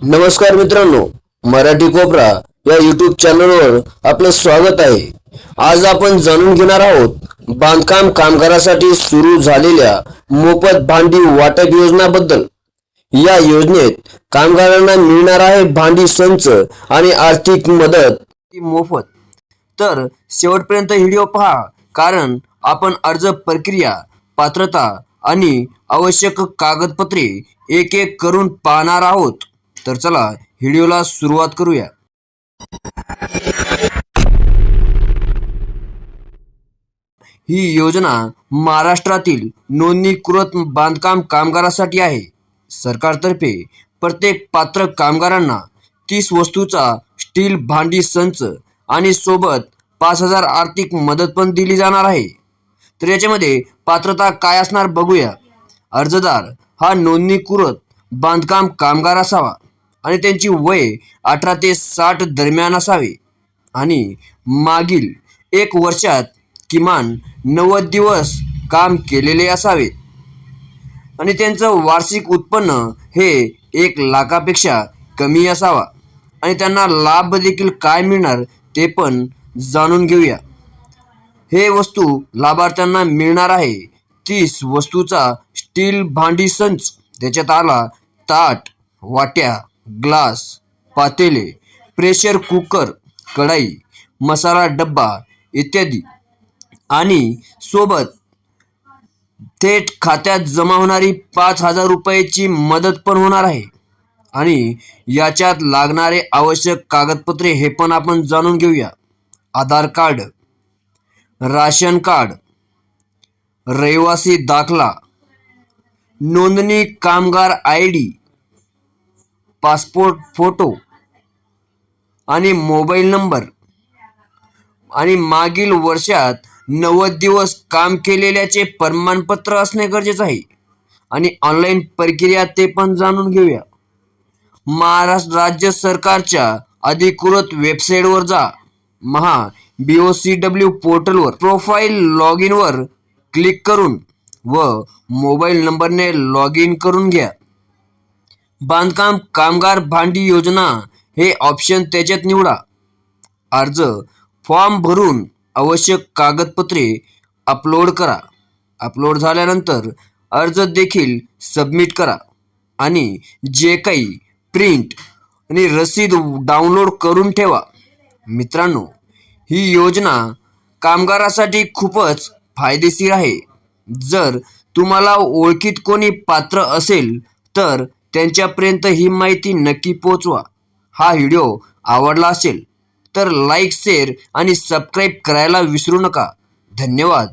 नमस्कार मित्रांनो मराठी कोपरा या युट्यूब चॅनलवर आपलं स्वागत आहे. आज आपण जाणून घेणार आहोत बांधकाम कामगारासाठी सुरू झालेल्या मोफत भांडी वाटप योजनाबद्दल. या योजनेत कामगारांना मिळणार आहे भांडी संच आणि आर्थिक मदत. मोफत. तर शेवटपर्यंत व्हिडिओ पहा कारण आपण अर्ज प्रक्रिया पात्रता आणि आवश्यक कागदपत्रे एक एक करून पाहणार आहोत. तर चला व्हिडिओला सुरुवात करूया. ही योजना महाराष्ट्रातील नोंदणीकृत बांधकाम कामगारासाठी आहे. सरकारतर्फे प्रत्येक पात्र कामगारांना तीस वस्तूचा स्टील भांडी संच आणि सोबत पाच हजार आर्थिक मदत पण दिली जाणार आहे. तर याच्यामध्ये पात्रता काय असणार बघूया. अर्जदार हा नोंदणीकृत बांधकाम कामगार असावा. आणि त्यांची वय अठरा ते साठ दरम्यान असावे. आणि मागील एक वर्षात किमान नव्वद दिवस काम केलेले असावे. आणि त्यांचं वार्षिक उत्पन्न हे एक लाखापेक्षा कमी असावा. आणि त्यांना लाभ देखील काय मिळणार ते पण जाणून घेऊया. हे वस्तू लाभार्थ्यांना मिळणार आहे. तीस वस्तूचा स्टील भांडी संच त्याच्यात आला ताट वाट्या ग्लास पातेले प्रेशर कुकर कढाई मसाला डब्बा इत्यादी. आणि सोबत थेट खात्यात जमा होणारी पाच हजार रुपयाची मदत पण होणार आहे. आणि याच्यात लागणारे आवश्यक कागदपत्रे हे पण आपण जाणून घेऊया. आधार कार्ड राशन कार्ड रहिवासी दाखला नोंदणी कामगार आय डी पासपोर्ट फोटो आणि मोबाईल नंबर. आणि मागील वर्षात नव्वद दिवस काम केलेल्याचे प्रमाणपत्र असणे गरजेचं आहे. आणि ऑनलाईन प्रक्रिया ते पण जाणून घेऊया. महाराष्ट्र राज्य सरकारच्या अधिकृत वेबसाईटवर जा. Maha B O C W पोर्टलवर प्रोफाईल लॉग इनवर क्लिक करून व मोबाईल नंबरने लॉग इन करून घ्या. बांधकाम कामगार भांडी योजना हे ऑप्शन त्याच्यात निवडा. अर्ज फॉर्म भरून आवश्यक कागदपत्रे अपलोड करा. अपलोड झाल्यानंतर अर्ज देखील सबमिट करा आणि जे काही प्रिंट आणि रसीद डाउनलोड करून ठेवा. मित्रांनो ही योजना कामगारासाठी खूपच फायदेशीर आहे. जर तुम्हाला ओळखीत कोणी पात्र असेल तर त्यांच्यापर्यंत ही माहिती नक्की पोचवा हा व्हिडिओ आवडला असेल तर लाईक शेअर आणि सबस्क्राईब करायला विसरू नका. धन्यवाद.